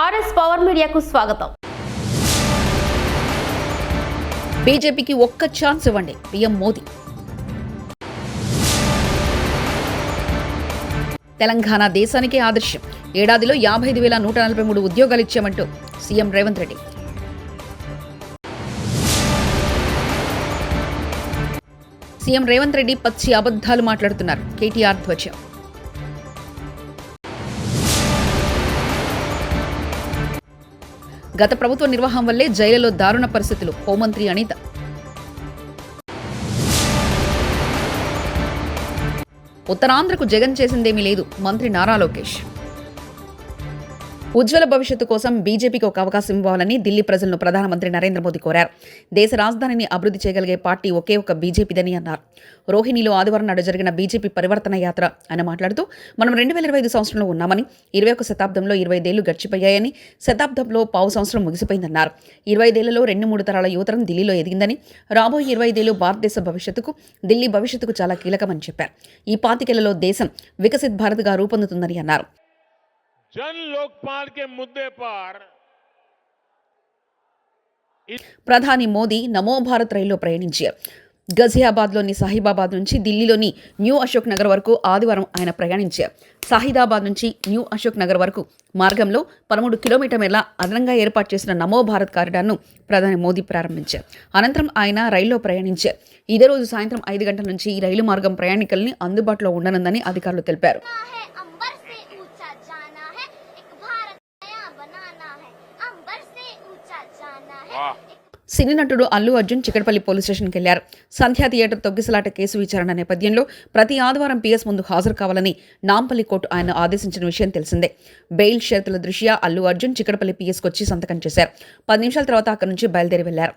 RS power మీడియాకు స్వాగతం. బీజేపీకి ఒక్క ఛాన్స్ ఇవ్వండి పిఎం మోదీ. తెలంగాణ దేశానికే ఆదర్శం. ఏడాదిలో యాభై ఐదు వేల నూట నలభై మూడు ఉద్యోగాలు ఇచ్చామంటూ సీఎం రేవంత్ రెడ్డి. సీఎం రేవంత్ రెడ్డి పచ్చి అబద్ధాలు మాట్లాడుతున్నారు. కేటీఆర్ ధ్వజం. గత ప్రభుత్వ నిర్వాహం వల్లే జైలులో దారుణ పరిస్థితులు. హోంమంత్రి అనిత ఉత్తరాంధ్రకు జగన్ చేసిందేమీ లేదు. మంత్రి నారా లోకేష్ ఉజ్వల భవిష్యత్తు కోసం బీజేపీకి ఒక అవకాశం ఇవ్వాలని ఢిల్లీ ప్రజలను ప్రధానమంత్రి నరేంద్ర మోదీ కోరారు. దేశ రాజధానిని అభివృద్ధి చేయగలిగే పార్టీ ఒకే ఒక బీజేపీదని అన్నారు. రోహిణిలో ఆదివారం నాడు జరిగిన బీజేపీ పరివర్తన యాత్ర ఆయన మాట్లాడుతూ మనం రెండు వేల ఇరవై ఐదు సంవత్సరంలో ఉన్నామని ఇరవై ఒక శతాబ్దంలో ఇరవై ఐదేళ్ళు గడిచిపోయాయని శతాబ్దంలో పావు సంవత్సరం ముగిసిపోయిందన్నారు. ఇరవై ఐదేళ్ళలో రెండు మూడు తరాల యువతరం ఢిల్లీలో ఎదిగిందని రాబోయే ఇరవై ఐదేళ్ళు భారతదేశ భవిష్యత్తుకు ఢిల్లీ భవిష్యత్తుకు చాలా కీలకమని చెప్పారు. ఈ పాతికేళ్ళలో దేశం వికసిత్ భారత్గా రూపొందుతుందని అన్నారు. जन लोकपाल के मुद्दे पर ప్రధాని మోదీ నమో భారత్ రైల్లో ప్రయాణించారు గజియాబాద్లోని సాహిబాబాద్ నుంచి ఢిల్లీలోని న్యూ అశోక్ నగర్ వరకు ఆదివారం ఆయన ప్రయాణించారు సాహిదాబాద్ నుంచి న్యూ అశోక్ నగర్ వరకు మార్గంలో పదమూడు కిలోమీటర్ల అదనంగా ఏర్పాటు చేసిన నమో భారత్ కారిడార్ను ప్రధాని మోదీ ప్రారంభించారు అనంతరం ఆయన రైల్లో ప్రయాణించారు ఇదే రోజు సాయంత్రం ఐదు గంటల నుంచి ఈ రైలు మార్గం ప్రయాణికుల్ని అందుబాటులో ఉండనుందని అధికారులు తెలిపారు సినీ నటుడు అల్లు అర్జున్ చికటపల్లి పోలీస్ స్టేషన్కి వెళ్ళారు సంధ్యా థియేటర్ తొగ్గిసలాట కేసు విచారణ నేపథ్యంలో ప్రతి ఆదివారం పీఎస్ ముందు హాజరు కావాలని నాంపల్లి కోర్టు ఆయన ఆదేశించిన విషయం తెలిసిందే. బెయిల్ షరతుల దృష్ట్యా అల్లు అర్జున్ చికటపల్లి పీఎస్కి వచ్చి సంతకం చేశారు. పది నిమిషాల తర్వాత అక్కడి నుంచి బయలుదేరి వెళ్ళారు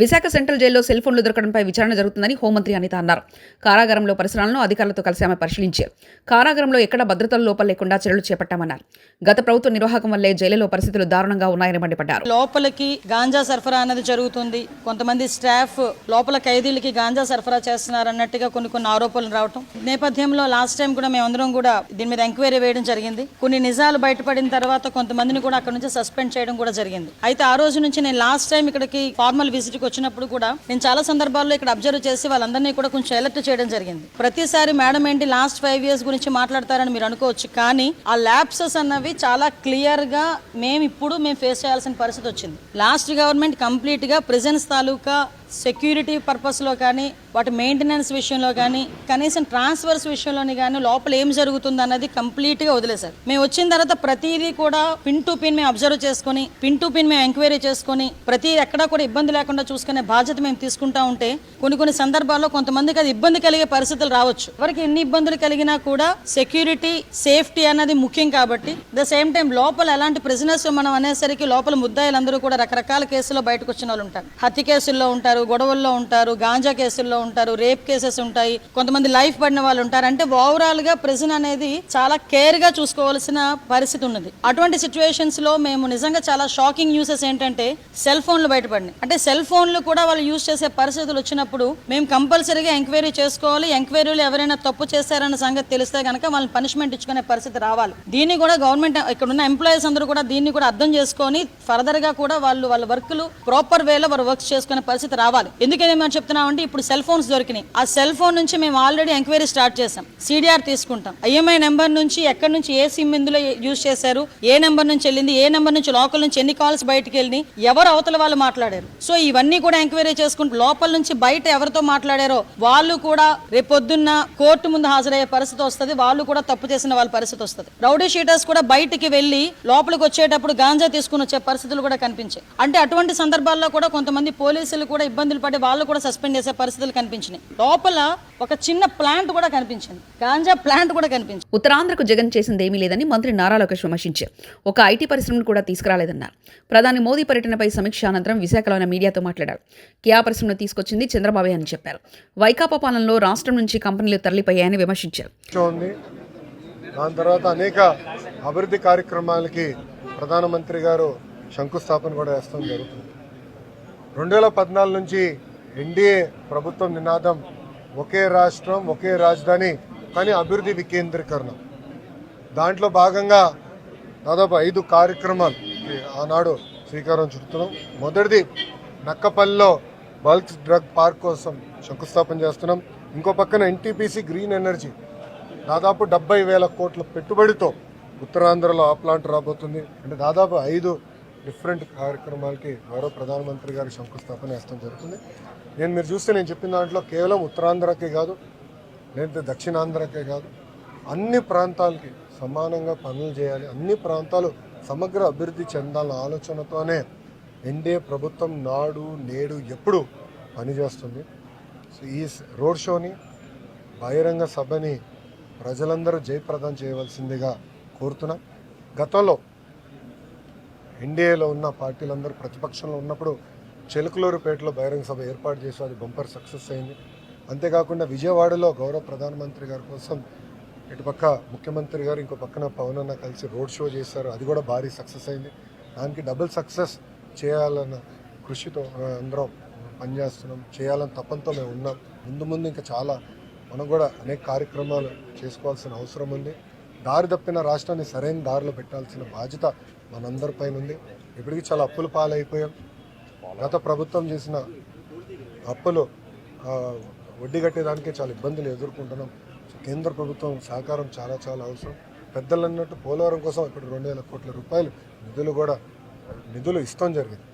విశాఖ సెంట్రల్ జైల్లో సెల్ ఫోన్లు దొరకడంపై విచారణ జరుగుతుందని హోంమంత్రి అనిత అన్నారు. కారాగారంలో పరిసరాలను అధికారులతో కలిసి ఆమె పరిశీలించారు కారాగారంలో ఎక్కడ భద్రతల లోపం లేకుండా చర్యలు చేపట్టామన్నారు. గత ప్రభుత్వ నిర్వాహకం వల్లే జైలులో పరిస్థితులు దారుణంగా ఉన్నాయని మండిపడ్డారు. లోపలికి గాంజా సరఫరా అన్నది జరుగుతుంది. కొంతమంది స్టాఫ్ లోపల ఖైదీలకి గాంజా సరఫరా చేస్తున్నారు అన్నట్టుగా కొన్ని కొన్ని ఆరోపణలు రావటం. నేపథ్యంలో లాస్ట్ టైం కూడా మేమందరం కూడా దీని మీద ఎంక్వైరీ వేయడం జరిగింది. కొన్ని నిజాలు బయటపడిన తర్వాత కొంతమందిని కూడా అక్కడ నుంచి సస్పెండ్ చేయడం కూడా జరిగింది. అయితే ఆ రోజు నుంచి నేను లాస్ట్ టైం ఇక్కడికి ఫార్మల్ విజిట్ వచ్చినప్పుడు కూడా నేను చాలా సందర్భాల్లో ఇక్కడ అబ్జర్వ్ చేసి వాళ్ళందరినీ కూడా కొంచెం అలర్ట్ చేయడం జరిగింది. ప్రతిసారి మేడం ఏంటి లాస్ట్ ఫైవ్ ఇయర్స్ గురించి మాట్లాడతారని మీరు అనుకోవచ్చు కానీ ఆ ల్యాబ్సెస్ అన్నవి చాలా క్లియర్గా మేము ఇప్పుడు మేము ఫేస్ చేయాల్సిన పరిస్థితి వచ్చింది. లాస్ట్ గవర్నమెంట్ కంప్లీట్గా తాలూకా సెక్యూరిటీ పర్పస్లో కానీ వాటి మెయింటెనెన్స్ విషయంలో కానీ కనీసం ట్రాన్స్ఫర్స్ విషయంలోని కానీ లోపల ఏం జరుగుతుంది అన్నది కంప్లీట్గా వదిలేశారు మేము వచ్చిన తర్వాత ప్రతిదీ కూడా పిన్ టు పిన్ మేము అబ్జర్వ్ చేసుకొని పిన్ టు పిన్ మేము ఎంక్వైరీ చేసుకొని ప్రతి ఎక్కడా కూడా ఇబ్బంది లేకుండా చూసుకునే బాధ్యత మేము తీసుకుంటా ఉంటే కొన్ని కొన్ని సందర్భాల్లో కొంతమందికి అది ఇబ్బంది కలిగే పరిస్థితులు రావచ్చు. ఎవరికి ఎన్ని ఇబ్బందులు కలిగినా కూడా సెక్యూరిటీ సేఫ్టీ అన్నది ముఖ్యం కాబట్టి ద సేమ్ టైం లోపల ఎలాంటి ప్రిజనర్స్ మనం అనేసరికి లోపల ముద్దాయిలందరూ కూడా రకరకాల కేసుల్లో బయటకు వచ్చిన వాళ్ళు ఉంటారు. హత్య కేసుల్లో ఉంటారు గొడవల్లో ఉంటారు గాంజా కేసుల్లో ఉంటారు రేప్ కేసెస్ ఉంటాయి. కొంతమంది లైఫ్ పడిన వాళ్ళు ఉంటారు. అంటే ఓవరాల్గా ప్రిజన్ అనేది చాలా కేర్గా చూసుకోవాల్సిన పరిస్థితి ఉన్నది. అటువంటి సిచ్యువేషన్స్లో మేము నిజంగా చాలా షాకింగ్ న్యూసెస్ ఏంటంటే సెల్ ఫోన్లు బయటపడినాయి. అంటే సెల్ ఫోన్లు కూడా వాళ్ళు యూజ్ చేసే పరిస్థితులు వచ్చినప్పుడు మేము కంపల్సరీగా ఎంక్వైరీ చేసుకోవాలి. ఎంక్వైరీలు ఎవరైనా తప్పు చేశారన్న సంగతి తెలిస్తే కనుక వాళ్ళని పనిష్మెంట్ ఇచ్చుకునే పరిస్థితి రావాలి. దీన్ని కూడా గవర్నమెంట్ ఇక్కడ ఉన్న ఎంప్లాయీస్ అందరూ కూడా దీన్ని కూడా అర్థం చేసుకొని ఫర్దర్గా కూడా వాళ్ళు వాళ్ళ వర్క్లు ప్రాపర్ వేలో వారు వర్క్ చేసుకునే పరిస్థితి రావాలి. ఎందుకని మనం చెప్తున్నామంటే ఇప్పుడు సెల్ ఫోన్స్ దొరికినాయి. ఆ సెల్ ఫోన్ నుంచి మేము ఆల్రెడీ ఎంక్వైరీ స్టార్ట్ చేసాం సిడిఆర్ తీసుకుంటాం. ఐఎంఐ నెంబర్ నుంచి ఎక్కడి నుంచి ఏ సిమ్ ఇందులో యూజ్ చేశారు ఏ నెంబర్ నుంచి వెళ్ళింది ఏ నెంబర్ నుంచి లోకల్ నుంచి ఎన్ని కాల్స్ బయటకు వెళ్ళి ఎవరు అవతల వాళ్ళు మాట్లాడారు. సో ఇవన్నీ కూడా ఎంక్వైరీ చేసుకుంటూ లోపల నుంచి బయట ఎవరితో మాట్లాడారో వాళ్ళు కూడా రేపొద్దున్న కోర్టు ముందు హాజరయ్యే పరిస్థితి వస్తుంది వాళ్ళు కూడా తప్పు చేసిన వాళ్ళ పరిస్థితి వస్తుంది. రౌడీ షీటర్స్ కూడా బయటికి వెళ్ళి లోపలికి వచ్చేటప్పుడు గాంజా తీసుకుని వచ్చే పరిస్థితులు కూడా కనిపించాయి. అంటే అటువంటి సందర్భాల్లో కూడా కొంతమంది పోలీసులు కూడా ఇబ్బందులు పడి వాళ్ళు కూడా సస్పెండ్ చేసే పరిస్థితులు కనిపించినాయి. లోపల ఒక చిన్న ప్లాంట్ కూడా కనిపించింది. గాంజా ప్లాంట్ కూడా కనిపించింది. ఉత్తరాంధ్రకు జగన్ చేసింది ఏమీ లేదని మంత్రి నారా లోకేష్ విమర్శించారు ఒక ఐటీ పరిశ్రమను కూడా తీసుకురాలేదన్నారు. ప్రధాని మోదీ పర్యటనపై సమీక్ష అనంతరం విశాఖలోని మీడియాతో మాట్లాడారు. కియా పరిశ్రమను తీసుకొచ్చింది చంద్రబాబే అని చెప్పారు. వైకాపా పాలనలో రాష్ట్రం నుంచి కంపెనీలు తరలిపోయాయని విమర్శించారు. ఉంది. దాని తర్వాత అనేక అభివృద్ధి కార్యక్రమాలకి ప్రధానమంత్రి గారు శంకుస్థాపన కూడా వేస్తాం జరుగుతుంది. రెండు వేల పద్నాలుగు నుంచి ఎన్డీఏ ప్రభుత్వం నినాదం ఒకే రాష్ట్రం ఒకే రాజధాని కానీ అభివృద్ధి వికేంద్రీకరణ. దాంట్లో భాగంగా దాదాపు ఐదు కార్యక్రమాలు ఆనాడు శ్రీకారం చుడుతున్నాం. మొదటిది నక్కపల్లిలో బల్క్ డ్రగ్ పార్క్ కోసం శంకుస్థాపన చేస్తున్నాం. ఇంకో పక్కన ఎన్టీపీసీ గ్రీన్ ఎనర్జీ. దాదాపు డెబ్బై వేల కోట్ల పెట్టుబడితో ఉత్తరాంధ్రలో ఆ ప్లాంట్ రాబోతుంది. అంటే దాదాపు ఐదు డిఫరెంట్ కార్యక్రమాలకి మరో ప్రధానమంత్రి గారి శంకుస్థాపన వేస్తాం జరుగుతుంది. నేను మీరు చూస్తే నేను చెప్పిన దాంట్లో కేవలం ఉత్తరాంధ్రకే కాదు లేదంటే దక్షిణాంధ్రకే కాదు అన్ని ప్రాంతాలకి సమానంగా పనులు చేయాలి. అన్ని ప్రాంతాలు సమగ్ర అభివృద్ధి చెందాలన్న ఆలోచనతోనే ఎన్డీఏ ప్రభుత్వం నాడు నేడు ఎప్పుడు పనిచేస్తుంది. సో ఈ రోడ్ షోని బహిరంగ సభని ప్రజలందరూ జయప్రదం చేయవలసిందిగా కోరుతున్నాం. గతంలో ఎన్డీఏలో ఉన్న పార్టీలందరూ ప్రతిపక్షంలో ఉన్నప్పుడు చెలుకులూరుపేటలో బహిరంగ సభ ఏర్పాటు చేసి అది బంపర్ సక్సెస్ అయింది. అంతేకాకుండా విజయవాడలో గౌరవ ప్రధానమంత్రి గారి కోసం ఇటుపక్క ముఖ్యమంత్రి గారు ఇంకో పక్కన పవన్ అన్న కలిసి రోడ్ షో చేశారు. అది కూడా భారీ సక్సెస్ అయింది. దానికి డబుల్ సక్సెస్ చేయాలన్న కృషితో అందరం పనిచేస్తున్నాం చేయాలని తపంతో మేము ఉన్నాం. ముందు ముందు ఇంకా చాలా మనం కూడా అనేక కార్యక్రమాలు చేసుకోవాల్సిన అవసరం ఉంది. దారి తప్పిన రాష్ట్రాన్ని సరైన దారిలో పెట్టాల్సిన బాధ్యత మనందరిపైన ఉంది ఇప్పటికీ చాలా అప్పుల పాలైపోయాం. గత ప్రభుత్వం చేసిన అప్పులు వడ్డీ కట్టేదానికే చాలా ఇబ్బందులు ఎదుర్కొంటున్నాం. కేంద్ర ప్రభుత్వం సహకారం చాలా చాలా అవసరం. పెద్దలు అన్నట్టు పోలవరం కోసం ఇప్పుడు రెండు వేల కోట్ల రూపాయలు నిధులు కూడా నిధులు ఇస్తాం జరిగింది.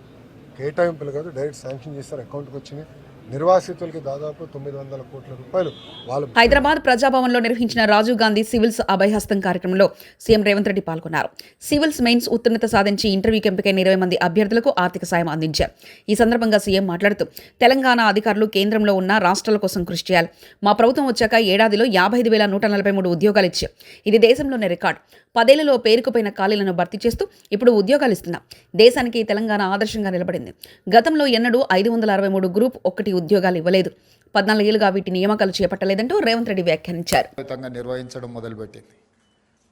కేటాయింపులు కాదు డైరెక్ట్ శాంక్షన్ చేస్తారు అకౌంట్కి వచ్చినాయి నిర్వాసితులకి దాదాపు తొమ్మిది వందల కోట్ల రూపాయలు వాళ్ళు హైదరాబాద్ ప్రజాభవన్లో నిర్వహించిన రాజీవ్ గాంధీ సివిల్స్ అభయహస్తం కార్యక్రమంలో సీఎం రేవంత్ రెడ్డి పాల్గొన్నారు. సివిల్స్ మెయిన్స్ ఉత్తీర్ణత సాధించి ఇంటర్వ్యూకి ఎంపికైన ఇరవై మంది అభ్యర్థులకు ఆర్థిక సాయం అందించారు. ఈ సందర్భంగా సీఎం మాట్లాడుతూ తెలంగాణ అధికారులు కేంద్రంలో ఉన్న రాష్ట్రాల కోసం కృషి చేయాలి. మా ప్రభుత్వం వచ్చాక ఏడాదిలో యాభై ఐదు వేల నూట నలభై మూడు ఉద్యోగాలు ఇచ్చాం. ఇది దేశంలోనే రికార్డు. పదేళ్ళలో పేరుకుపోయిన ఖాళీలను భర్తీ చేస్తూ ఇప్పుడు ఉద్యోగాలు ఇస్తున్నాం. దేశానికి తెలంగాణ ఆదర్శంగా నిలబడింది. గతంలో ఎన్నడూ ఐదు వందల అరవై మూడు గ్రూప్ ఒకటి ఉద్యోగాలు ఇవ్వలేదు. పద్నాలుగేళ్ళుగా వీటి నియామకాలు చేపట్టలేదంటూ రేవంత్ రెడ్డి వ్యాఖ్యానించారు. నిర్వహించడం మొదలుపెట్టింది.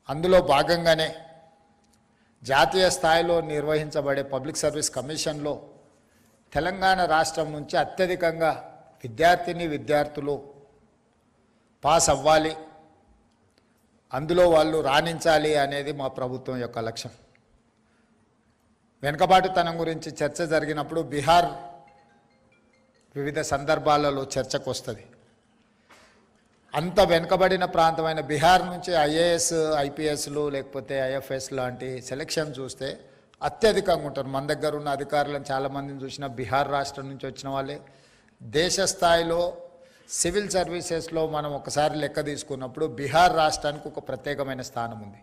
అందులో భాగంగానే జాతీయ స్థాయిలో నిర్వహించబడే పబ్లిక్ సర్వీస్ కమిషన్లో తెలంగాణ రాష్ట్రం నుంచి అత్యధికంగా విద్యార్థిని విద్యార్థులు పాస్ అవ్వాలి. అందులో వాళ్ళు రాణించాలి అనేది మా ప్రభుత్వం యొక్క లక్ష్యం. వెనుకబాటుతనం గురించి చర్చ జరిగినప్పుడు బీహార్ వివిధ సందర్భాలలో చర్చకు వస్తుంది అంత వెనుకబడిన ప్రాంతమైన బీహార్ నుంచి ఐఏఎస్ ఐపీఎస్లు లేకపోతే ఐఎఫ్ఎస్ లాంటి సెలక్షన్ చూస్తే అత్యధికంగా ఉంటారు. మన దగ్గర ఉన్న అధికారులను చాలామందిని చూసిన బీహార్ రాష్ట్రం నుంచి వచ్చిన వాళ్ళే. దేశ స్థాయిలో సివిల్ సర్వీసెస్లో మనం ఒకసారి లెక్క తీసుకున్నప్పుడు బీహార్ రాష్ట్రానికి ఒక ప్రత్యేకమైన స్థానం ఉంది.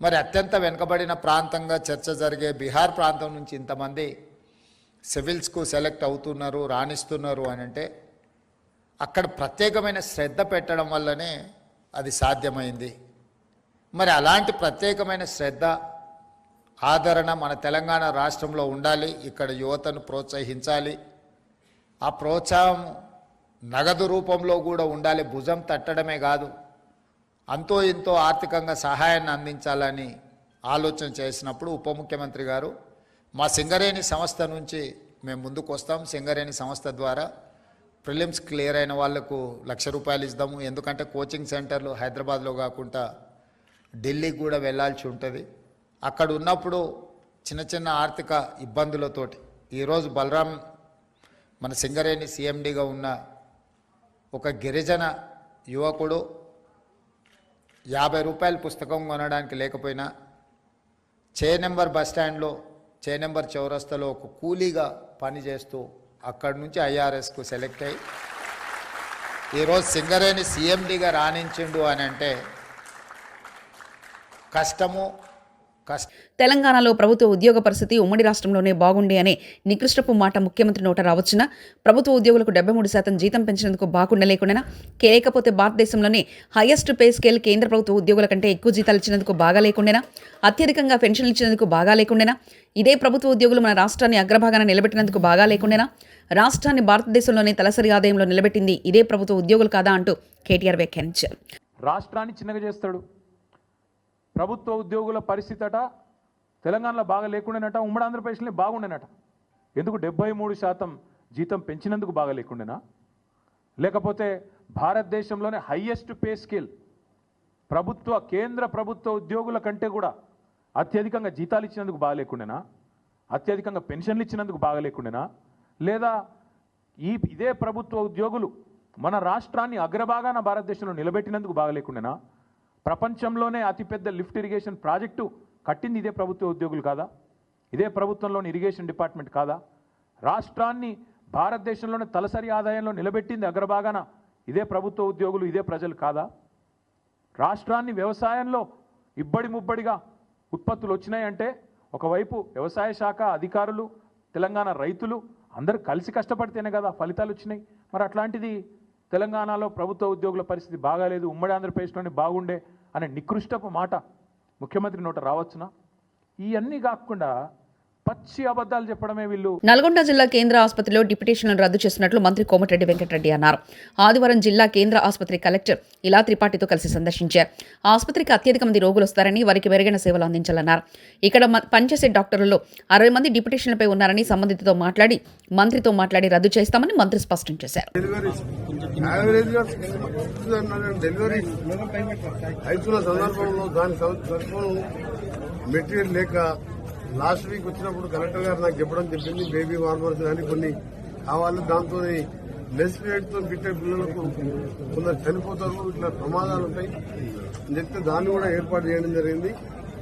మరి అత్యంత వెనుకబడిన ప్రాంతంగా చర్చ జరిగే బీహార్ ప్రాంతం నుంచి ఇంతమంది సివిల్స్కు సెలెక్ట్ అవుతున్నారు రాణిస్తున్నారు అని అంటే అక్కడ ప్రత్యేకమైన శ్రద్ధ పెట్టడం వల్లనే అది సాధ్యమైంది. మరి అలాంటి ప్రత్యేకమైన శ్రద్ధ ఆదరణ మన తెలంగాణ రాష్ట్రంలో ఉండాలి ఇక్కడ యువతను ప్రోత్సహించాలి ఆ ప్రోత్సాహం నగదు రూపంలో కూడా ఉండాలి భుజం తట్టడమే కాదు అంతో ఇంతో ఆర్థికంగా సహాయాన్ని అందించాలని ఆలోచన చేసినప్పుడు ఉప ముఖ్యమంత్రి గారు మా సింగరేణి సంస్థ నుంచి మేము ముందుకు వస్తాం. సింగరేణి సంస్థ ద్వారా ప్రిలిమ్స్ క్లియర్ అయిన వాళ్ళకు లక్ష రూపాయలు ఇద్దాము ఎందుకంటే కోచింగ్ సెంటర్లు హైదరాబాద్లో కాకుండా ఢిల్లీకి కూడా వెళ్ళాల్సి ఉంటుంది. అక్కడ ఉన్నప్పుడు చిన్న చిన్న ఆర్థిక ఇబ్బందులతోటి ఈరోజు బలరాం మన సింగరేణి సీఎండీగా ఉన్న ఒక గిరిజన యువకుడు యాభై రూపాయల పుస్తకం కొనడానికి లేకపోయినా చే నెంబర్ బస్ స్టాండ్లో చేనంబర్ చౌరస్తాలో ఒక కూలీగా పనిచేస్తూ అక్కడి నుంచి ఐఆర్ఎస్కు సెలెక్ట్ అయ్యి ఈరోజు సింగరేణి సీఎండిగా రాణించిండు అని అంటే కష్టము తెలంగాణలో ప్రభుత్వ ఉద్యోగ పరిస్థితి ఉమ్మడి రాష్ట్రంలోనే బాగుండే అనే నికృష్టపు మాట ముఖ్యమంత్రి నోట రావచ్చునా? ప్రభుత్వ ఉద్యోగులకు డెబ్బై మూడు శాతం జీతం పెంచినందుకు బాగుండలేకుండా లేకపోతే భారతదేశంలోనే హైయెస్ట్ పే స్కేల్ కేంద్ర ప్రభుత్వ ఉద్యోగుల కంటే ఎక్కువ జీతాలు ఇచ్చినందుకు బాగా లేకుండేనా? అత్యధికంగా పెన్షన్లు ఇచ్చినందుకు బాగా లేకుండేనా? ఇదే ప్రభుత్వ ఉద్యోగులు మన రాష్ట్రాన్ని అగ్రభాగాన నిలబెట్టినందుకు బాగా లేకుండేనా? రాష్ట్రాన్ని భారతదేశంలోనే తలసరి ఆదాయంలో నిలబెట్టింది ఇదే ప్రభుత్వ ఉద్యోగులు కాదా అంటూ కేటీఆర్ వ్యాఖ్యానించారు. రాష్ట్రాన్ని చిన్నగా చేస్తాడు. ప్రభుత్వ ఉద్యోగుల పరిస్థితి అట తెలంగాణలో బాగా లేకుండానట ఉమ్మడి ఆంధ్రప్రదేశ్లో బాగుండేనట. ఎందుకు డెబ్బై మూడు శాతం జీతం పెంచినందుకు బాగా లేకుండేనా? లేకపోతే భారతదేశంలోనే హయ్యెస్ట్ పే స్కేల్ ప్రభుత్వ కేంద్ర ప్రభుత్వ ఉద్యోగుల కంటే కూడా అత్యధికంగా జీతాలు ఇచ్చినందుకు బాగా లేకుండేనా? అత్యధికంగా పెన్షన్లు ఇచ్చినందుకు బాగా లేకుండేనా? లేదా ఈ ఇదే ప్రభుత్వ ఉద్యోగులు మన రాష్ట్రాన్ని అగ్రభాగాన భారతదేశంలో నిలబెట్టినందుకు బాగా లేకుండేనా? ప్రపంచంలోనే అతిపెద్ద లిఫ్ట్ ఇరిగేషన్ ప్రాజెక్టు కట్టింది ఇదే ప్రభుత్వ ఉద్యోగులు కాదా? ఇదే ప్రభుత్వంలోని ఇరిగేషన్ డిపార్ట్మెంట్ కాదా? రాష్ట్రాన్ని భారతదేశంలోనే తలసరి ఆదాయంలో నిలబెట్టింది అగ్రభాగాన ఇదే ప్రభుత్వ ఉద్యోగులు ఇదే ప్రజలు కాదా? రాష్ట్రాన్ని వ్యవసాయంలో ఇబ్బడి ముబ్బడిగా ఉత్పత్తులు వచ్చినాయంటే ఒకవైపు వ్యవసాయ శాఖ అధికారులు తెలంగాణ రైతులు అందరూ కలిసి కష్టపడితేనే కదా ఫలితాలు వచ్చినాయి. మరి అట్లాంటిది తెలంగాణలో ప్రభుత్వ ఉద్యోగుల పరిస్థితి బాగాలేదు ఉమ్మడి ఆంధ్రప్రదేశ్లోనే బాగుండే అనే నికృష్టపు మాట ముఖ్యమంత్రి నోట రావచ్చునా? ఇవన్నీ కాకుండా పచ్చి అబద్ధాలు చెప్పడమే వీళ్ళు. నల్గొండ జిల్లా కేంద్ర ఆసుపత్రిలో డిప్యుటేషన్లను రద్దు చేస్తున్నట్లు మంత్రి కోమటిరెడ్డి వెంకటరెడ్డి అన్నారు. ఆదివారం జిల్లా కేంద్ర ఆసుపత్రి కలెక్టర్ ఇలా త్రిపాఠితో కలిసి సందర్శించారు. ఆసుపత్రికి అత్యధిక మంది రోగులు వస్తారని వారికి మెరుగైన సేవలు అందించాలన్నారు. ఇక్కడ పనిచేసే డాక్టర్లలో అరవై మంది డిప్యుటేషన్లపై ఉన్నారని సంబంధితతో మాట్లాడి మంత్రితో మాట్లాడి రద్దు చేస్తామని మంత్రి స్పష్టం చేశారు. మెటీరియల్ లేక లాస్ట్ వీక్ వచ్చినప్పుడు కలెక్టర్ గారు నాకు చెప్పడం చెప్పింది బేబీ వార్మర్స్ కానీ కొన్ని కావాలి దాంతో లెస్ రేట్ పెట్టే పిల్లలకు కొందరు చనిపోతారు ఇట్లా ప్రమాదాలు ఉంటాయి. అని చెప్తే దాన్ని కూడా ఏర్పాటు చేయడం జరిగింది.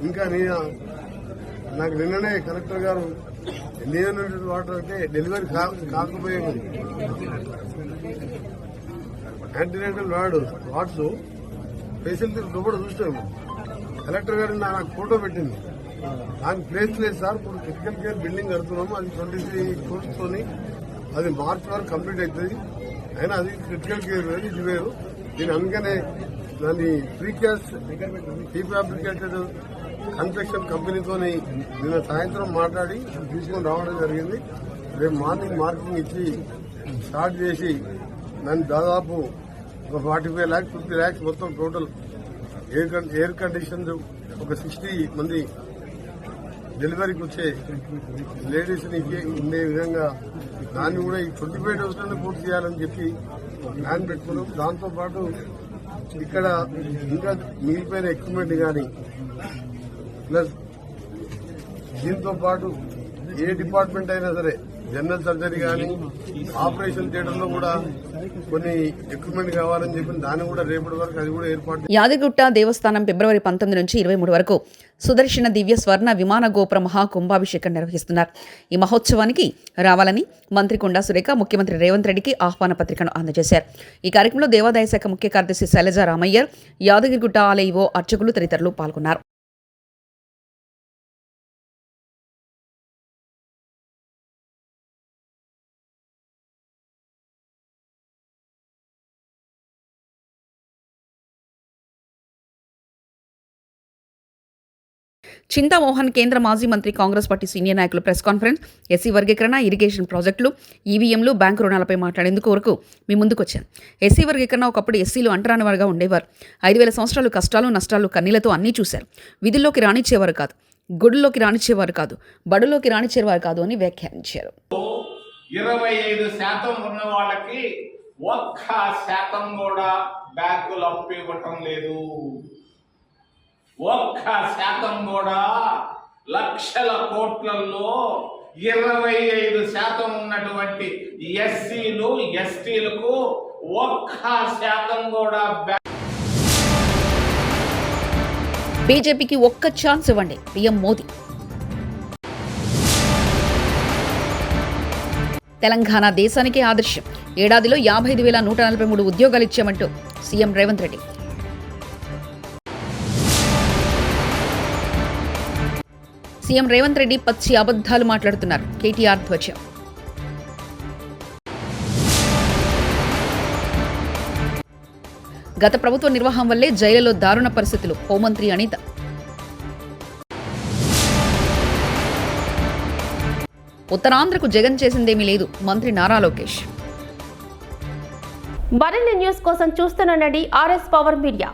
ఇంకా నేను నాకు నిన్ననే కలెక్టర్ గారు నేను వాటర్ అంటే డెలివరీ కాకపోయే యాంటీనేటల్ వాడు వాట్స్ ఫెసిలిటీ లోపల చూసాము కలెక్టర్ గారు నా- నాకు ఫోటో పెట్టింది. దానికి ప్లేస్ లేదు సార్. ఇప్పుడు క్రిటికల్ కేర్ బిల్డింగ్ కడుతున్నాము. అది ట్వంటీ త్రీ క్రోర్స్తోని అది మార్చ్ వరకు కంప్లీట్ అవుతుంది అయినా అది క్రిటికల్ కేర్ వేరు ఇది వేరు. దీని అందుకనే దాన్ని ప్రీ క్యాష్ కన్స్ట్రక్షన్ కంపెనీతోని నిన్న సాయంత్రం మాట్లాడి తీసుకొని రావడం జరిగింది. రేపు మార్నింగ్ మార్కింగ్ ఇచ్చి స్టార్ట్ చేసి దాన్ని దాదాపు ఒక forty five lakhs fifty lakhs మొత్తం total air con- air condition ఒక సిక్స్టీ మంది డెలివరీకి వచ్చే లేడీస్ని ఉండే విధంగా దాన్ని కూడా ఈ ట్వంటీ ఫైవ్ డేస్లోనే పూర్తి చేయాలని చెప్పి ప్లాన్ పెట్టుకున్నాం. దాంతో పాటు ఇక్కడ ఇంకా మిగిలిపోయిన ఎక్విప్మెంట్ కానీ ప్లస్ దీంతో పాటు ఏ డిపార్ట్మెంట్ అయినా సరే జనరల్ సర్జరీ కానీ ఆపరేషన్ థియేటర్లో కూడా కొన్ని ఎక్విప్మెంట్ కావాలని చెప్పి దాన్ని కూడా రేపటి వరకు అది కూడా ఏర్పాటు యాదగిరిగుట్ట దేవస్థానం ఫిబ్రవరి పంతొమ్మిది నుంచి ఇరవై మూడు వరకు సుదర్శన దివ్య స్వర్ణ విమాన గోపుర మహాకుంభాభిషేకం నిర్వహిస్తున్నారు. ఈ మహోత్సవానికి రావాలని మంత్రి కొండా సురేఖ ముఖ్యమంత్రి రేవంత్ రెడ్డికి ఆహ్వాన పత్రికను అందజేశారు. ఈ కార్యక్రమంలో దేవాదాయ శాఖ ముఖ్య కార్యదర్శి శైలజ రామయ్యర్ యాదగిరిగుట్ట ఆలయో అర్చకులు తదితరులు పాల్గొన్నారు. చింతామోహన్ కేంద్ర మాజీ మంత్రి కాంగ్రెస్ పార్టీ సీనియర్ నాయకులు ప్రెస్ కాన్ఫరెన్స్ ఎస్సీ వర్గీకరణ ఇరిగేషన్ ప్రాజెక్టులు ఈవీఎంలు బ్యాంకు రుణాలపై మాట్లాడేందుకు వరకు మీ ముందుకు వచ్చాను ఎస్సీ వర్గీకరణ ఒకప్పుడు ఎస్సీలు అంటరాని వారుగా ఉండేవారు. ఐదు వేల సంవత్సరాలు కష్టాలు నష్టాలు కన్నీలతో అన్నీ చూశారు. విధుల్లోకి రానిచ్చేవారు కాదు గుడుల్లోకి రానిచ్చేవారు కాదు బడుల్లోకి రానిచ్చేవారు కాదు అని వ్యాఖ్యానించారు. ఇరవై ఐదు శాతం ఉన్న వాళ్ళకి ఒక్క శాతం కూడా బ్యాంకులు అప్పు ఇవ్వటం లేదు. ఒక్క శాతం కూడా లక్షల కోట్లలో ఇరవై ఐదు శాతం ఉన్నటువంటి ఎస్సీలు ఎస్టీలకు ఒక్క శాతం కూడా బీజేపీకి ఒక్క ఛాన్స్ ఇవ్వండి పిఎం మోదీ. తెలంగాణ దేశానికే ఆదర్శం. ఏడాదిలో యాభై ఐదు వేల నూట నలభై మూడు ఉద్యోగాలు ఇచ్చామంటూ సీఎం రేవంత్ రెడ్డి. సీఎం రేవంత్ రెడ్డి పచ్చి అబద్ధాలు మాట్లాడుతున్నారు. కేటీఆర్ ధ్వజం. గత ప్రభుత్వ నిర్వాహం వల్లే జైలులో దారుణ పరిస్థితులు. హోంమంత్రి అనిత. ఉత్తరాంధ్రకు జగన్ చేసిందేమీ లేదు. మంత్రి నారా లోకేష్. మరిన్ని న్యూస్ కోసం చూస్తున్న ఆర్ఎస్ పవర్ మీడియా.